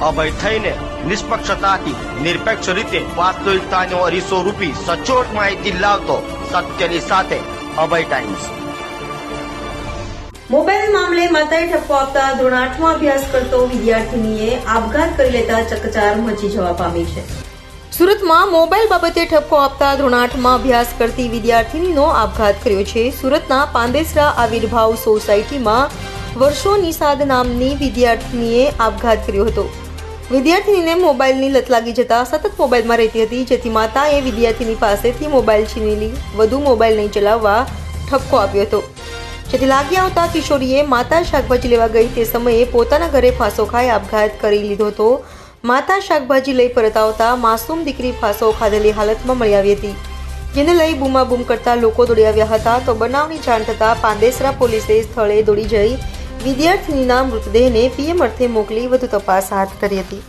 અભય થઈને નિષ્પક્ષતાથી, નિરપેક્ષ રીતે વાસ્તવિકતાનો અરીસો રૂપી સચોટ માહિતી લાવતો સત્યની સાથે અભય ટાઈમ્સ મોબાઈલ મામલે માતાએ ઠપકો આપતા ધોરણ આઠમો અભ્યાસ કરતો વિદ્યાર્થીનીએ આપઘાત કરી લેતા ચકચાર મચી જવા પામી છે. સુરતમાં મોબાઈલ બાબતે ઠપકો આપતા ધોરણ આઠમાં અભ્યાસ કરતી વિદ્યાર્થીનીનો આપઘાત કર્યો છે. સુરતના પાંદેસરા આવિર્ભાવ સોસાયટીમાં વર્ષો નિષાદ નામની વિદ્યાર્થીનીએ આપઘાત કર્યો હતો. વિદ્યાર્થીનીને મોબાઈલની લત લાગી જતા સતત મોબાઈલમાં રહેતી હતી, જેથી માતાએ વિદ્યાર્થીની પાસેથી મોબાઈલ છીનેલી, વધુ મોબાઈલ નહીં ચલાવવા ઠપકો આપ્યો હતો. જેથી લાગી આવતા કિશોરીએ માતા શાકભાજી લેવા ગઈ તે સમયે પોતાના ઘરે ફાંસો ખાઈ આપઘાત કરી લીધો હતો. માતા શાકભાજી લઈ પરત આવતા માસૂમ દીકરી ફાંસો ખાધેલી હાલતમાં મળી આવી હતી. જેને લઈ બૂમાબૂમ કરતા લોકો દોડી આવ્યા હતા તો બનાવની જાણ થતાં પાંદેસરા પોલીસે સ્થળે દોડી જઈ વિદ્યાર્થીનીના મૃતદેહને પીએમ અર્થે મોકલી વધુ તપાસ હાથ ધરી હતી.